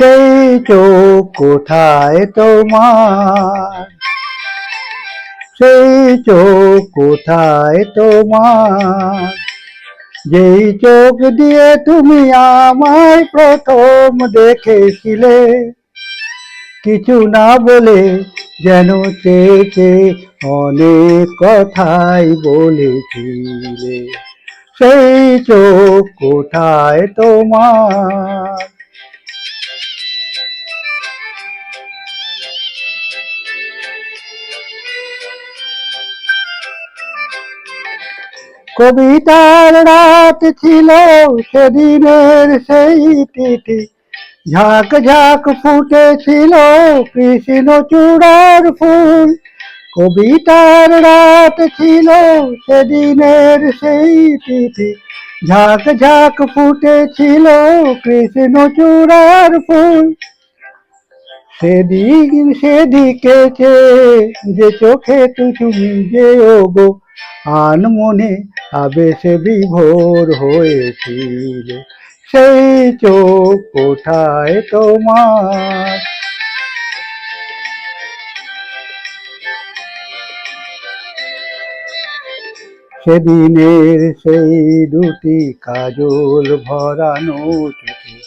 সেই চোখ কোথায় তোমার? সেই চোখ কোথায় তোমার? যেই চোখ দিয়ে তুমি আমায় প্রথম দেখেছিলে, কিছু না বলে যেন চেয়ে চেয়ে অনেক কথাই বলেছিলে। সেই চোখ কোথায় তোমার? কবিতার রাত ছিল সেদিনের সেই তিথি। ঝাঁক ঝাঁক ফুটেছিল কৃষ্ণ চূড়ার ফুল। কবিতার রাত ছিল সেদিনের সেই তিথি। ঝাঁক ঝাঁক ফুটেছিল কৃষ্ণ চূড়ার ফুল। সেদিন সেদিকে যে চোখে তুমি যে ওগো আন মনে আবেশে বিভোর হয়েছিল, সেই চোখ কোথায় তোমার? সেদিনের সেই দুটি কাজল ভরানো চোখে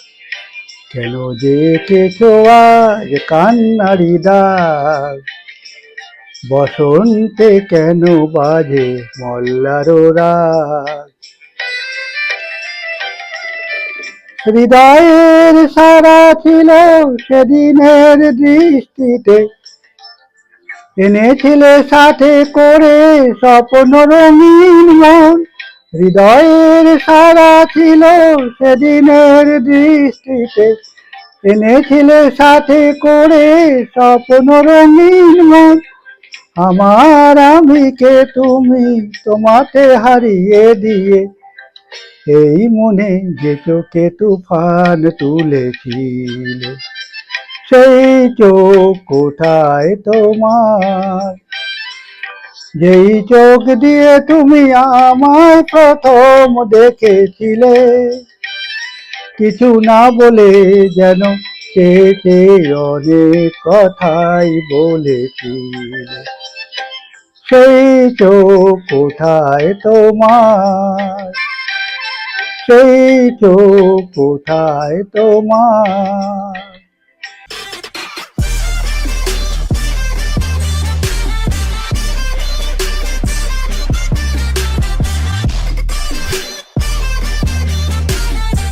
কেন যে কেছো আজ কান্নারি দাগ? বসন্তে কেন বাজে মল্লার রাগ হৃদয়ের সারা ছিল সেদিনের দৃষ্টিতে। এনেছিলে সাথে করে স্বপ্ন রঙিন মন। হৃদয়ের সারা ছিল সেদিনের দৃষ্টিতে। এনেছিলে সাথে করে স্বপ্ন রঙিন মন। আমার আমিকে তুমি তোমাকে হারিয়ে দিয়ে, এই মনে যে চোখে তুফান তুলেছিল, সেই চোখ কোথায় তোমার? যেই চোখ দিয়ে তুমি আমায় প্রথম দেখেছিলে, কিছু না বলে যেন চেয়ে অনেক কথাই বলেছিল সেই চোখ কোথায় তোমার? সেই চোখ কোথায় তোমার?